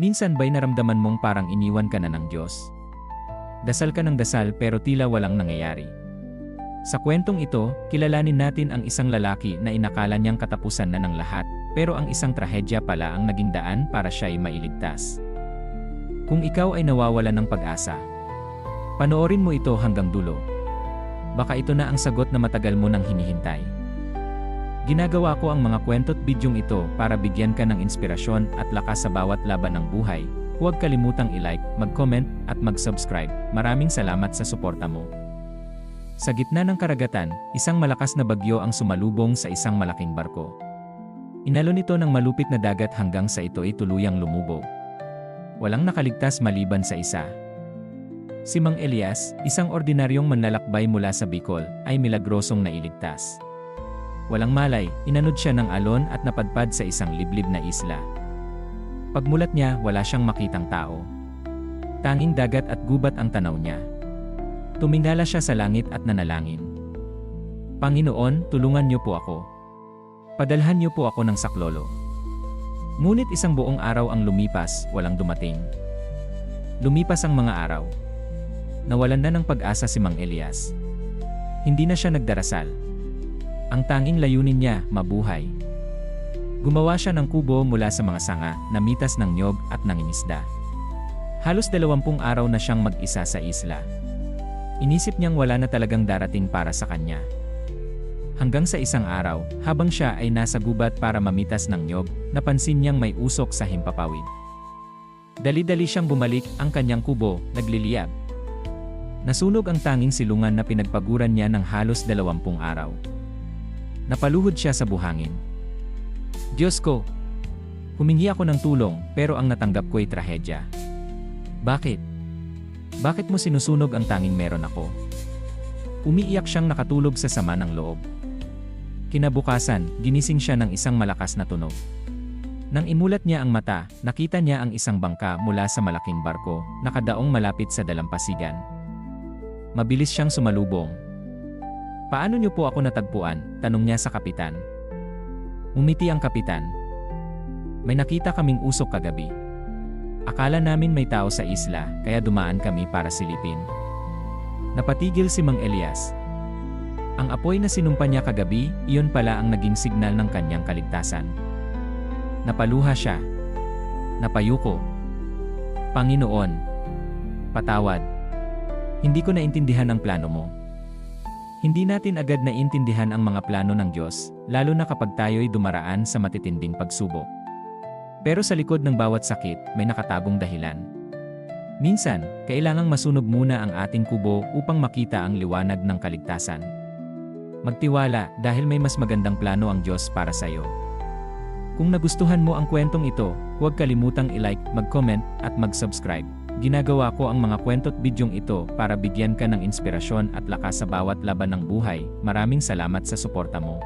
Minsan ba'y naramdaman mong parang iniwan ka na ng Diyos? Dasal ka ng dasal pero tila walang nangyayari. Sa kwentong ito, kilalanin natin ang isang lalaki na inakala niyang katapusan na ng lahat, pero ang isang trahedya pala ang naging daan para siya ay mailigtas. Kung ikaw ay nawawala ng pag-asa, panoorin mo ito hanggang dulo. Baka ito na ang sagot na matagal mo nang hinihintay. Ginagawa ko ang mga kwento't bidyong ito para bigyan ka ng inspirasyon at lakas sa bawat laban ng buhay. Huwag kalimutang i-like, mag-comment, at mag-subscribe. Maraming salamat sa suporta mo. Sa gitna ng karagatan, isang malakas na bagyo ang sumalubong sa isang malaking barko. Inalon ito ng malupit na dagat hanggang sa ito ay tuluyang lumubog. Walang nakaligtas maliban sa isa. Si Mang Elias, isang ordinaryong manlalakbay mula sa Bicol, ay milagrosong nailigtas. Walang malay, inanod siya ng alon at napadpad sa isang liblib na isla. Pagmulat niya, wala siyang makitang tao. Tanging dagat at gubat ang tanaw niya. Tumingala siya sa langit at nanalangin. Panginoon, tulungan niyo po ako. Padalhan niyo po ako ng saklolo. Ngunit isang buong araw ang lumipas, walang dumating. Lumipas ang mga araw. Nawalan na ng pag-asa si Mang Elias. Hindi na siya nagdarasal. Ang tanging layunin niya, mabuhay. Gumawa siya ng kubo mula sa mga sanga, namitas ng nyog at nangingisda. Halos dalawampung araw na siyang mag-isa sa isla. Inisip niyang wala na talagang darating para sa kanya. Hanggang sa isang araw, habang siya ay nasa gubat para mamitas ng nyog, napansin niyang may usok sa himpapawid. Dali-dali siyang bumalik ang kanyang kubo, nagliliyab. Nasunog ang tanging silungan na pinagpaguran niya ng halos dalawampung araw. Napaluhod siya sa buhangin. Diyos ko! Humingi ako ng tulong pero ang natanggap ko ay trahedya. Bakit? Bakit mo sinusunog ang tanging meron ako? Umiiyak siyang nakatulog sa sama ng loob. Kinabukasan, ginising siya ng isang malakas na tunog. Nang imulat niya ang mata, nakita niya ang isang bangka mula sa malaking barko, nakadaong malapit sa dalampasigan. Mabilis siyang sumalubong. Paano niyo po ako natagpuan? Tanong niya sa kapitan. Umiti ang kapitan. May nakita kaming usok kagabi. Akala namin may tao sa isla, kaya dumaan kami para silipin. Napatigil si Mang Elias. Ang apoy na sinumpa niya kagabi, iyon pala ang naging signal ng kanyang kaligtasan. Napaluha siya. Napayuko. Panginoon. Patawad. Hindi ko naintindihan ang plano mo. Hindi natin agad naintindihan ang mga plano ng Diyos, lalo na kapag tayo'y dumaraan sa matitinding pagsubok. Pero sa likod ng bawat sakit, may nakatagong dahilan. Minsan, kailangang masunog muna ang ating kubo upang makita ang liwanag ng kaligtasan. Magtiwala dahil may mas magandang plano ang Diyos para sa iyo. Kung nagustuhan mo ang kwentong ito, huwag kalimutang i-like, mag-comment, at mag-subscribe. Ginagawa ko ang mga kwento't bidyong ito para bigyan ka ng inspirasyon at lakas sa bawat laban ng buhay. Maraming salamat sa suporta mo.